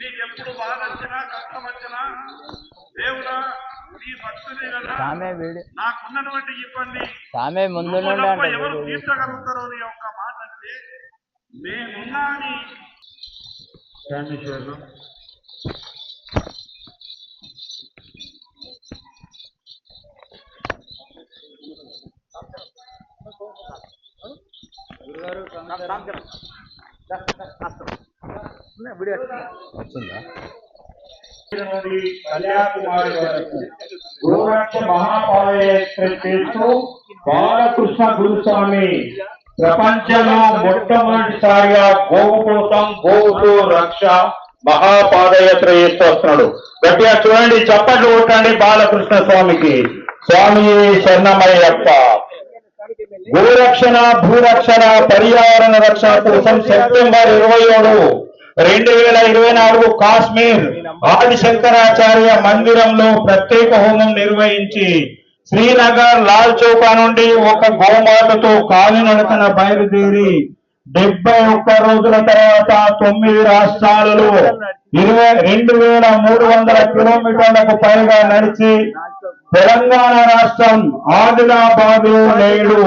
నీకు ఎప్పుడు బాధ వచ్చినా కష్టం వచ్చినా దేవుడా నీ భక్తులే కదా. నాకున్నటువంటి ఇబ్బంది. సామే ముందు ఎవరు. తీర్చగలుగుతారో నీ యొక్క మాట అంటే నేనున్నా అని రామేశ్వరం వచ్చిందా నుండి కన్యాకుమారి వరకు గోరక్ష మహాపాదయాత్ర చేస్తూ బాలకృష్ణ గురుస్వామి ప్రపంచంలో మొట్టమొదటిసారిగా గోవు కోసం గోవుతో రక్ష మహాపాదయాత్ర చేస్తూ వస్తున్నాడు. గట్టిగా చూడండి చప్పట్లు కొట్టండి బాలకృష్ణ స్వామికి. స్వామి శరణమయ్యప్ప. గోరక్షణ భూరక్షణ పర్యావరణ రక్షణ కోసం సెప్టెంబర్ ఇరవై ఏడు రెండు వేల ఇరవై నాలుగు కాశ్మీర్ ఆదిశంకరాచార్య మందిరంలో ప్రత్యేక హోమం నిర్వహించి శ్రీనగర్ లాల్ చౌకా నుండి ఒక గోమాతతో కాలినడకన బయలుదేరి డెబ్బై ఒక్క రోజుల తర్వాత తొమ్మిది రాష్ట్రాలలో ఇరవై రెండు వేల మూడు వందల కిలోమీటర్లకు పైగా నడిచి తెలంగాణ రాష్ట్రం ఆదిలాబాద్ నేడు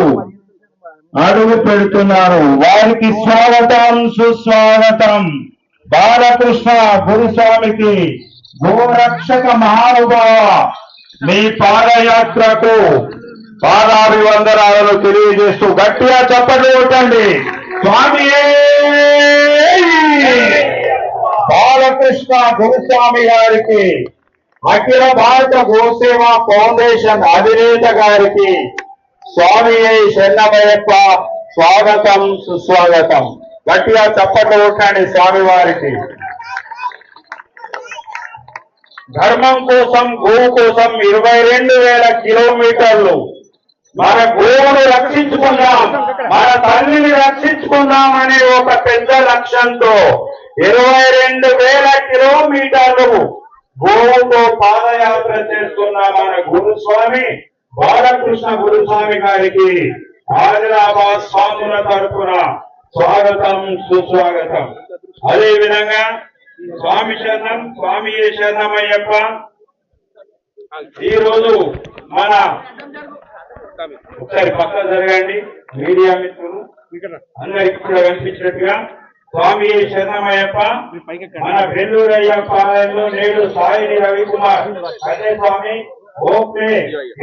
అడుగు పెడుతున్నారు. వారికి స్వాగతం సుస్వాగతం. బాలకృష్ణ గురుస్వామికి గోరక్షక మహానుభావ మీ పాదయాత్రకు పాదాభివందనాలను తెలియజేస్తూ గట్టిగా చప్పట్లు కొట్టండి స్వామి బాలకృష్ణ గురుస్వామి గారికి అఖిల భారత గోసేవా ఫౌండేషన్ అధినేత గారికి స్వామి శరణమయ్యప్ప స్వాగతం సుస్వాగతం. గట్టిగా చప్పట్లు కొట్టండి స్వామి వారికి ధర్మం కోసం గోవు కోసం ఇరవై రెండు వేల కిలోమీటర్లు. మన గోవును రక్షించుకుందాం. మన తల్లిని రక్షించుకుందాం అనే ఒక పెద్ద లక్ష్యంతో ఇరవై రెండు వేల కిలోమీటర్లు గోవుతో పాదయాత్ర చేస్తున్న మన గురుస్వామి బాలకృష్ణ గురుస్వామి గారికి ఆదిలాబాద్ స్వాముల తరఫున స్వాగతం సుస్వాగతం. అదే విధంగా స్వామి శరణం స్వామి శరణమయ్యప్ప ఈ రోజు మన ఒకసారి పక్క జరగండి మీడియా మిత్రులు. అందరికి కూడా కనిపించినట్టుగా స్వామి శరణమయ్యప్ప మన బెల్లూరయ్య పాలనలో నేడు సాయి రవికుమార్. అదే Swami okay.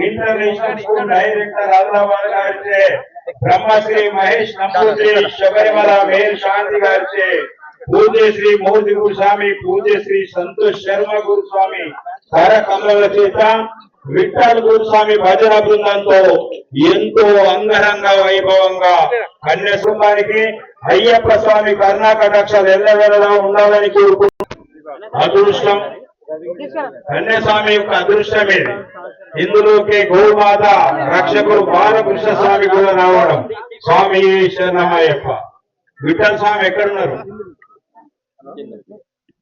International school director Adilabad గారిచే బ్రహ్మశ్రీ మహేష్ నంబూజీ శబరిమల మేర్ శాంతి గారిచే పూజ్య శ్రీ గురుస్వామి పూజ్య సంతోష్ శర్మ గురుస్వామి కర కమల చేత విఠల్ గురుస్వామి భజన బృందంతో ఎంతో అంగరంగ వైభవంగా కన్య అయ్యప్ప స్వామి కర్ణాటక రక్షలు ఎల్లవెల్లలా ఉండాలని కోరుకుంటున్నాం. అదృష్టం. కన్యస్వామి యొక్క అదృష్టమే ఇందులోకి గోమాత రక్షకుడు బాలకృష్ణ స్వామి కూడా రావడం స్వామి శరణమయ్యప్ప విఠల్ స్వామి ఎక్కడున్నారు?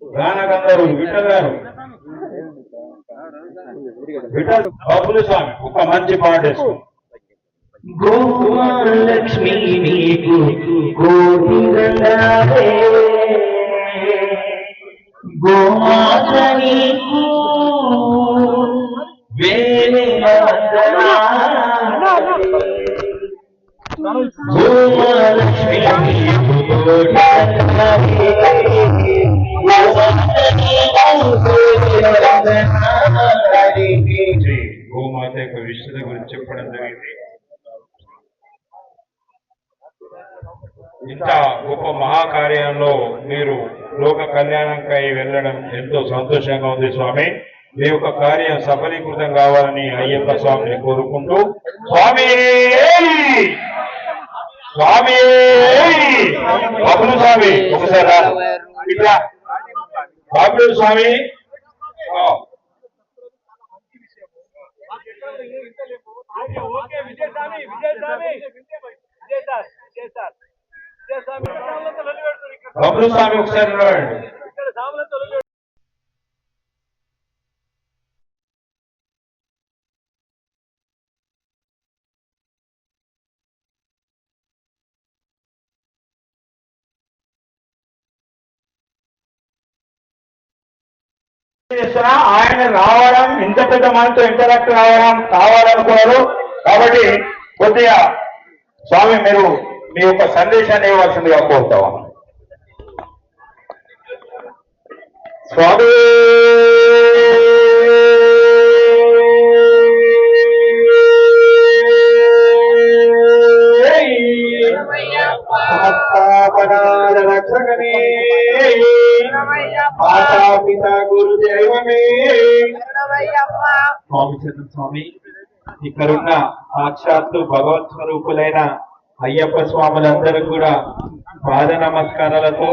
గానగంధర్వు విఠల్ గారు. విఠల్ బబులు స్వామి ఒక మంచి పాట గోమా లక్ష్మి నీకు గోవిందనాలే గోమాత వేలే గోమాలక్ష్మి గోమాత యొక్క విశుద్ధ గురించి చెప్పడం జరిగింది ఇంత గొప్ప మహాకార్యంలో మీరు లోక కళ్యాణంకై వెళ్ళడం ఎంతో సంతోషంగా ఉంది స్వామి. మీ యొక్క కార్యం సఫలీకృతం కావాలని అయ్యప్ప స్వామిని కోరుకుంటూ స్వామి! స్వామి! బాబులు స్వామి ఒకసారి ఇట్లా. బాబులు స్వామి. ఆ. Okay Vijayaswami Vijayaswami Vijay sir Vijay sir Vijayaswami sir. Bablu Swami ఒకసారి చేస్తున్నా ఆయన రావడం ఇంత పెద్ద మనతో ఇంటరాక్ట్ రావడం కావాలనుకున్నారు. కాబట్టి కొద్దిగా స్వామి మీరు మీ యొక్క సందేశాన్ని ఇవ్వాల్సిందిగా కోరుతావా స్వామి! సమస్తాపరాధ రక్షకనే మాతా పిత గురు దైవమే స్వామి చంద్ర స్వామి ఇక్కడున్న సాక్షాత్తు భగవత్ స్వరూపులైన అయ్యప్ప స్వాములందరూ కూడా పాద నమస్కారాలతో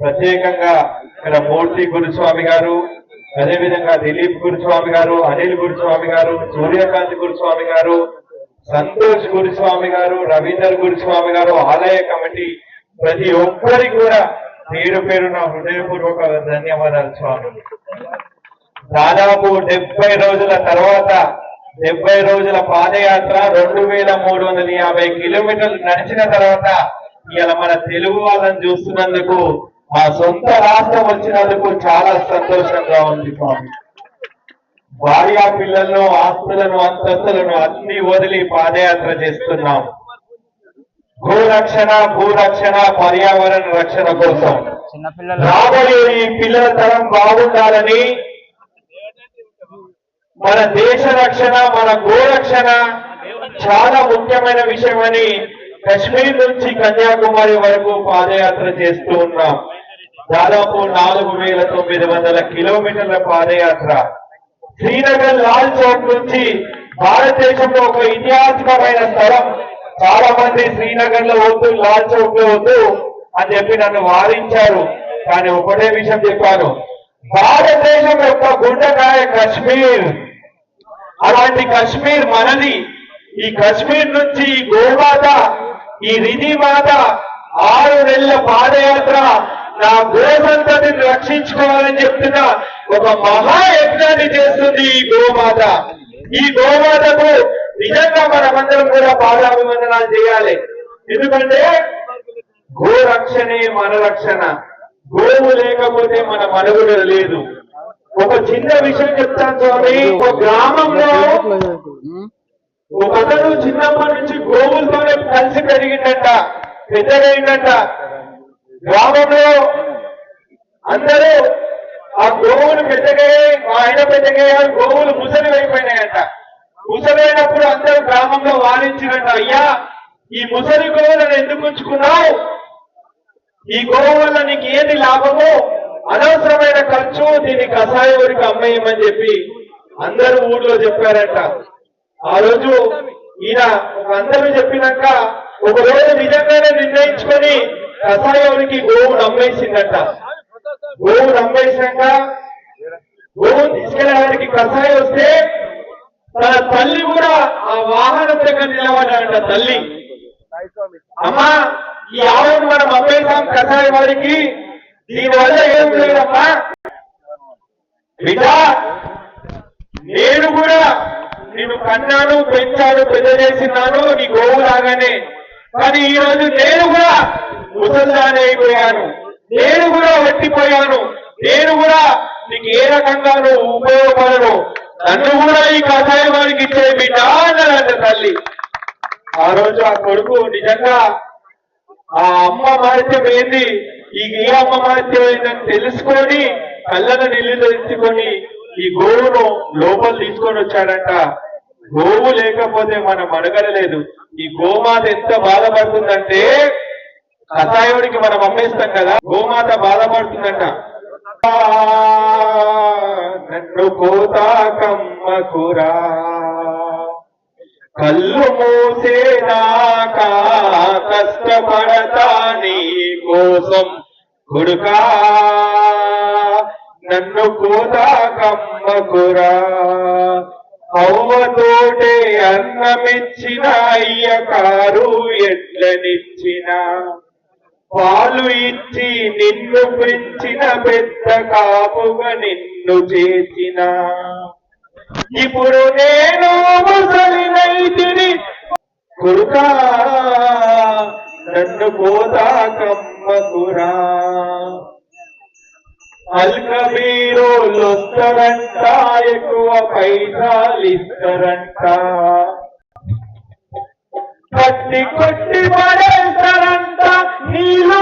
ప్రత్యేకంగా ఇక్కడ మూర్తి గురుస్వామి గారు అదేవిధంగా దిలీప్ గురుస్వామి గారు అనిల్ గురుస్వామి గారు సూర్యకాంత్ గురుస్వామి గారు సంతోష్ గురుస్వామి గారు రవీందర్ గురుస్వామి గారు ఆలయ కమిటీ ప్రతి ఒక్కరికి కూడా పేరు పేరున హృదయపూర్వక ధన్యవాదాలు స్వామి. దాదాపు డెబ్బై రోజుల తర్వాత డెబ్బై రోజుల పాదయాత్ర రెండు వేల మూడు వందల యాభై కిలోమీటర్లు నడిచిన తర్వాత ఇవాళ మన తెలుగు వాళ్ళని చూస్తున్నందుకు మా సొంత రాష్ట్రం వచ్చినందుకు చాలా సంతోషంగా ఉంది స్వామి. భార్య పిల్లలను ఆస్తులను అంతస్తులను అన్ని వదిలి పాదయాత్ర చేస్తున్నాం. గోరక్షణ భూరక్షణ పర్యావరణ రక్షణ కోసం. రాబోయే ఈ పిల్లల తరం బాగుండాలని మన దేశ రక్షణ మన గోరక్షణ చాలా ముఖ్యమైన విషయమని కశ్మీర్ నుంచి కన్యాకుమారి వరకు పాదయాత్ర చేస్తూ ఉన్నాం. దాదాపు నాలుగు వేల తొమ్మిది వందల కిలోమీటర్ల పాదయాత్ర. శ్రీనగర్ లాల్ చౌక్ నుంచి భారతదేశంలో ఒక ఇతిహాసకమైన స్థలం. చాలా మంది శ్రీనగర్లో వద్దు లాల్ చౌక్లో వద్దు అని చెప్పి నన్ను వారించారు. కానీ ఒకటే విషయం చెప్పాను. భారతదేశం యొక్క గుండెకాయ కశ్మీర్. అలాంటి కశ్మీర్ మనది. ఈ కశ్మీర్ నుంచి ఈ గోమాత ఈ రిధి మాత ఆరు నెలల పాదయాత్ర నా గోసంతతిని రక్షించుకోవాలని చెప్తున్న ఒక మహాయజ్ఞాన్ని చేస్తుంది ఈ గోమాత. ఈ గోమాతకు నిజంగా మనమందరం కూడా పాదాభివందనాలు చేయాలి. ఎందుకంటే గో రక్షణే మన రక్షణ. గోవు లేకపోతే మన మనుగడ లేదు. ఒక చిన్న విషయం చెప్తాను స్వామి. ఒక గ్రామంలో ఒక అతను చిన్నప్పటి నుంచి గోవులతోనే కలిసి పెరిగిందంట పెద్దగైందంట గ్రామంలో అందరూ ఆ గోవులు పెద్దగయ్యాయి మా ఆయన పెద్దగయ్యాయి గోవులు ముసలి అయిపోయినాయంట. ముసలైనప్పుడు అందరూ గ్రామంలో వారించినట్ట అయ్యా ఈ ముసలి గోవులను ఎందుకు ఉంచుకున్నావు? ఈ గోవు వల్ల నీకు ఏది లాభము? అనవసరమైన ఖర్చు దీన్ని కషాయవరికి అమ్మేయమని చెప్పి అందరూ ఊళ్ళో చెప్పారంట. ఆ రోజు ఈయన అందరూ చెప్పినాక ఒక రోజు నిజంగానే నిర్ణయించుకొని కషాయవరికి గోవు నమ్మేసిందంట గోవు అమ్మేసాక గోవు తీసుకెళ్ళడానికి కషాయం వస్తే తన తల్లి కూడా ఆ వాహనం దగ్గర నిలబడ్డాడంట తల్లి. అమ్మా ఈ ఆవును మనం అమ్మేసాం కషాయ వారికి. దీనివల్ల ఏం లేదమ్మా? బిడ్డ నేను కూడా నేను కన్నాను పెంచాను పెద్ద చేసినాను నీ గోవు లాగానే కానీ ఈ రోజు నేను కూడా ముసల్దానే అయిపోయాను. నేను కూడా వట్టిపోయాను. నేను కూడా నీకు ఏ రకంగానూ ఉపయోగపడను? నన్ను కూడా ఈ కషాయం వారికి ఇచ్చే బిడ్డ అన్నాడంట తల్లి. ఆ రోజు ఆ కొడుకు నిజంగా ఆ అమ్మ మారితే ఏంది? ఈ ఈ అమ్మ తెలుసుకొని కళ్ళను నీళ్ళు తెచ్చుకొని ఈ గోవును లోపల తీసుకొని వచ్చాడంట. గోవు లేకపోతే మనం అడగలేదు. ఈ గోమాత ఎంత బాధపడుతుందంటే కషాయుడికి మనం అమ్మేస్తాం కదా గోమాత బాధపడుతుందంట. నన్ను కోతాకమ్మకురా కళ్ళు మూసేదాకా కష్టపడతా నీ కోసం కొడుకా నన్ను కోదాకమ్మకురా అవ్వతోటే అన్నమిచ్చిన అయ్యకారు ఎడ్లనిచ్చిన. పాలు ఇచ్చి నిన్ను పెంచిన పెద్ద కాపుగా నిన్ను చేసిన. ఇప్పుడు నేను ముసలినైతిని కొడుకా నన్ను పోతాకమ్మకురా అల్కబీరోళ్ళు వస్తారంట ఎక్కువ పైసలు ఇస్తారంట కట్టి కొట్టి పడేస్తారంట నీళ్ళు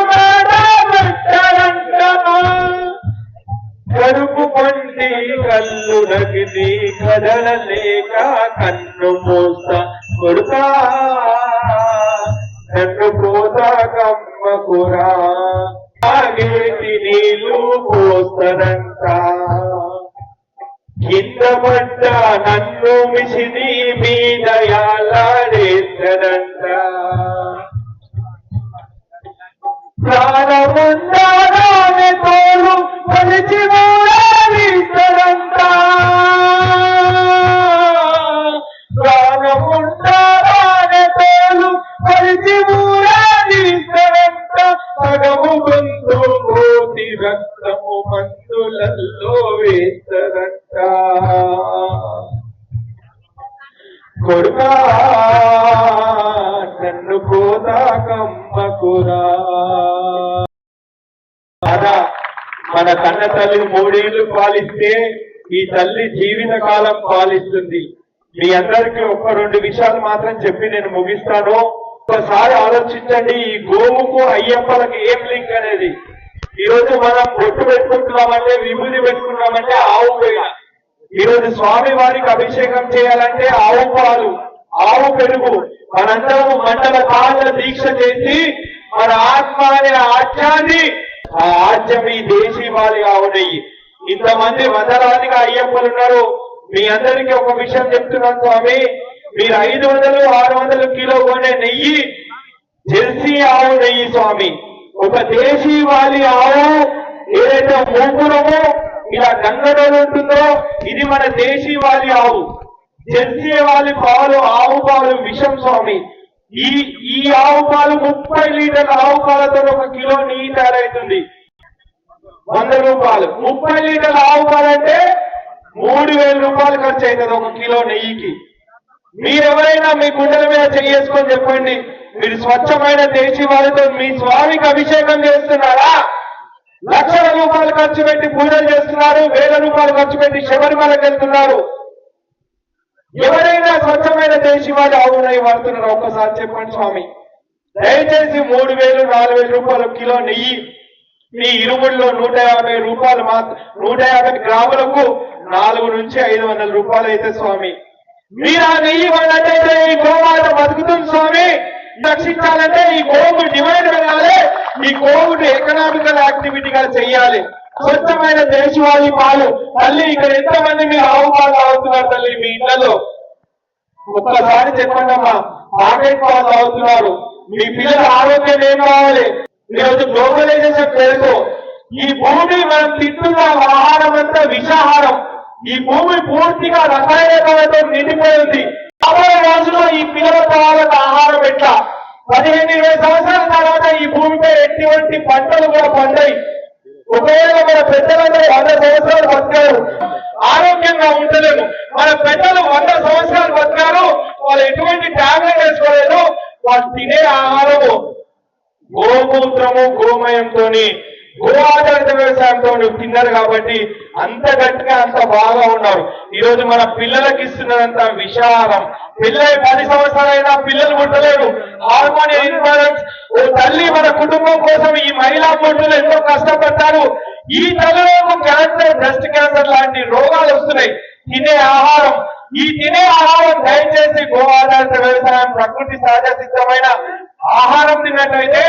పెట్టారంట కడుపు పండి కళ్ళు నగిలి కదలలేక కన్ను మూస కొడుతా. కన్ను పోతా తాగేటి నీళ్ళు పోస్తారంట కింద పడ్డ నన్ను మిసిని మీద కొడుకా నన్ను పోతా కమ్మకురా. అదా మన కన్న తల్లి మూడేళ్ళు పాలిస్తే ఈ తల్లి జీవిత కాలం పాలిస్తుంది. మీ అందరికీ ఒక్క రెండు విషయాలు మాత్రం చెప్పి నేను ముగిస్తాను. ఒకసారి ఆలోచించండి ఈ గోవుకు అయ్యప్పలకి ఏం లింక్ అనేది? ఈ రోజు మనం బొట్టు పెట్టుకుంటున్నామంటే విభూతి పెట్టుకున్నామంటే ఆవు పేడ ఈ రోజు స్వామి వారికి అభిషేకం చేయాలంటే ఆవు పాలు ఆవు పెరుగు మనందరము మండల కాల దీక్ష చేసి మన ఆత్మ అనే ఆజ్యాన్ని ఆ ఆజ్యం ఈ దేశీ వాలి ఆవునయ్యి ఇంతమంది వందలాదిగా అయ్యప్పలు ఉన్నారు. మీ అందరికీ ఒక విషయం చెప్తున్నాను స్వామి. మీరు ఐదు వందలు ఆరు వందలు కిలో కొనే నెయ్యి జెర్సీ ఆవు నెయ్యి స్వామి. ఒక దేశీ వాలి ఆవు ఏదైతే మూపురమో ఇలా గంగడలు ఉంటుందో ఇది మన దేశీ వాలి ఆవు. జెర్సీ వాలి పాలు ఆవు పాలు విషం స్వామి. ఈ ఈ ఆవు పాలు ముప్పై లీటర్ల ఆవు పాలతో ఒక కిలో నెయ్యి తయారవుతుంది వంద రూపాయలు. ముప్పై లీటర్ల ఆవు పాలు అంటే మూడు వేల రూపాయలు ఖర్చు అవుతుంది ఒక కిలో నెయ్యికి. మీరెవరైనా మీ గుండెల మీద చేసుకొని చెప్పండి మీరు స్వచ్ఛమైన దేశీ వారితో మీ స్వామికి అభిషేకం చేస్తున్నారా? లక్షల రూపాయలు ఖర్చు పెట్టి పూజలు చేస్తున్నారు వేల రూపాయలు ఖర్చు పెట్టి శబరిమలకి వెళ్తున్నారు. ఎవరైనా స్వచ్ఛమైన దేశీ వాళ్ళు ఆవునై వాడుతున్నారు ఒక్కసారి చెప్పండి స్వామి. దయచేసి మూడు వేలు నాలుగు వేల రూపాయలు కిలో నెయ్యి. మీ ఇరువుల్లో నూట యాభై రూపాయలు మాత్రం నూట యాభై గ్రాములకు నాలుగు నుంచి ఐదు వందల రూపాయలు అయితే స్వామి. మీరు ఆ నెయ్యి వాళ్ళంటే ఈ గోమాత బతుకుతుంది స్వామి. రక్షించాలంటే ఈ కోవిడ్ డిమాండ్ పెరగాలి ఈ కోవిడ్ ఎకనామికల్ యాక్టివిటీగా చెయ్యాలి. స్వచ్ఛమైన దేశవాళీ పాలు. తల్లి ఇక్కడ ఎంతమంది మీరు ఆవు పాలు తాగుతున్నారు తల్లి? మీ ఇళ్ళలో ఒక్కసారి చెప్పండి అమ్మా పాకెట్ పాలు తాగుతున్నారు మీ పిల్లల ఆరోగ్యం ఏం కావాలి? ఈరోజు గ్లోబలైజేషన్ పేరుతో ఈ భూమి మనం తింటున్న. ఆహారం అంతా విషాహారం. ఈ భూమి పూర్తిగా రసాయనాలతో నిండిపోయింది. ఉంది ఈ పిల్లల వాళ్ళకి ఆహారం ఎట్లా? పదిహేను ఇరవై సంవత్సరాల తర్వాత ఈ భూమిపై ఎటువంటి పంటలు కూడా పండాయి. ఒకవేళ మన పెద్దలందరూ వంద సంవత్సరాలు బతికారు ఆరోగ్యంగా ఉండలేము మన పెద్దలు వంద సంవత్సరాలు బతికారు వాళ్ళు ఎటువంటి ట్యాబ్లెట్ వేసుకోలేదు వాళ్ళు తినే ఆహారము. గోమూత్రము గోమయంతోని గో ఆధారిత వ్యవసాయంతో తిన్నారు కాబట్టి అంత గట్టిగా అంత బాగా ఉన్నారు. ఈరోజు మన పిల్లలకి ఇస్తున్నదంత విషాదం. పిల్లలు పది సంవత్సరాలైనా పిల్లలు పుట్టలేదు హార్మోన్ ఇన్బాలెన్స్ ఓ తల్లి మన కుటుంబం కోసం ఈ మహిళా పుట్టులు ఎంతో కష్టపడతారు ఈ తల్లులకు క్యాన్సర్ బ్రెస్ట్ క్యాన్సర్ లాంటి రోగాలు వస్తున్నాయి. తినే ఆహారం. ఈ తినే ఆహారం దయచేసి గో ఆధారిత వ్యవసాయం ప్రకృతి సహజ సిద్ధమైన ఆహారం తిన్నట్లయితే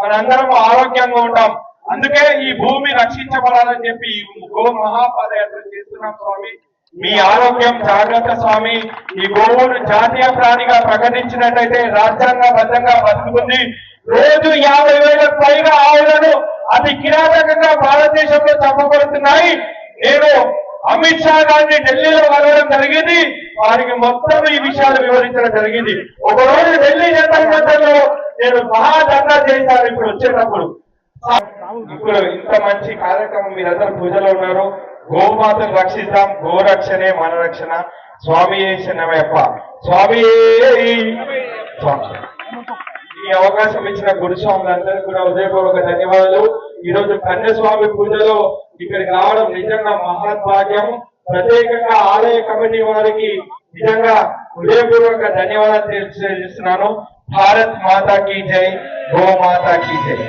మనందరం ఆరోగ్యంగా ఉంటాం. అందుకే ఈ భూమి రక్షించబడాలని చెప్పి గో మహాపాదయాత్ర చేస్తున్నాం స్వామి. మీ ఆరోగ్యం జాగ్రత్త స్వామి. ఈ గోవును జాతీయ ప్రాణిగా ప్రకటించినట్టయితే రాజ్యాంగబద్ధంగా బతుకుతుంది. రోజు యాభై వేలకు పైగా ఆవులను అతి కిరాతకంగా భారతదేశంలో చంపబడుతున్నాయి. నేను అమిత్ షా గారిని ఢిల్లీలో కలవడం జరిగింది. వారికి మొత్తం ఈ విషయాలు వివరించడం జరిగింది. ఒక రోజు ఢిల్లీ జనరల్ మంతర్లో నేను మహాధర్నా చేశాను ఇప్పుడు వచ్చేటప్పుడు. ఇప్పుడు ఇంత మంచి కార్యక్రమం మీరందరూ పూజలో ఉన్నారు. గోమాతను రక్షిద్దాం. గోరక్షణే మన రక్షణ. స్వామి శనమయ్యప్ప స్వామి స్వామి. ఈ అవకాశం ఇచ్చిన గురుస్వాములందరికీ కూడా హృదయపూర్వక ధన్యవాదాలు. ఈ రోజు కన్యస్వామి పూజలో ఇక్కడికి రావడం నిజంగా మహాభాగ్యం ప్రత్యేకంగా ఆలయ కమిటీ వారికి నిజంగా హృదయపూర్వక ధన్యవాదాలు తెలియజేస్తున్నాను. భారత్ మాతా కీ జై. గో మాతా కీ జై.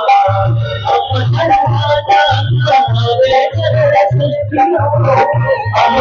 আমি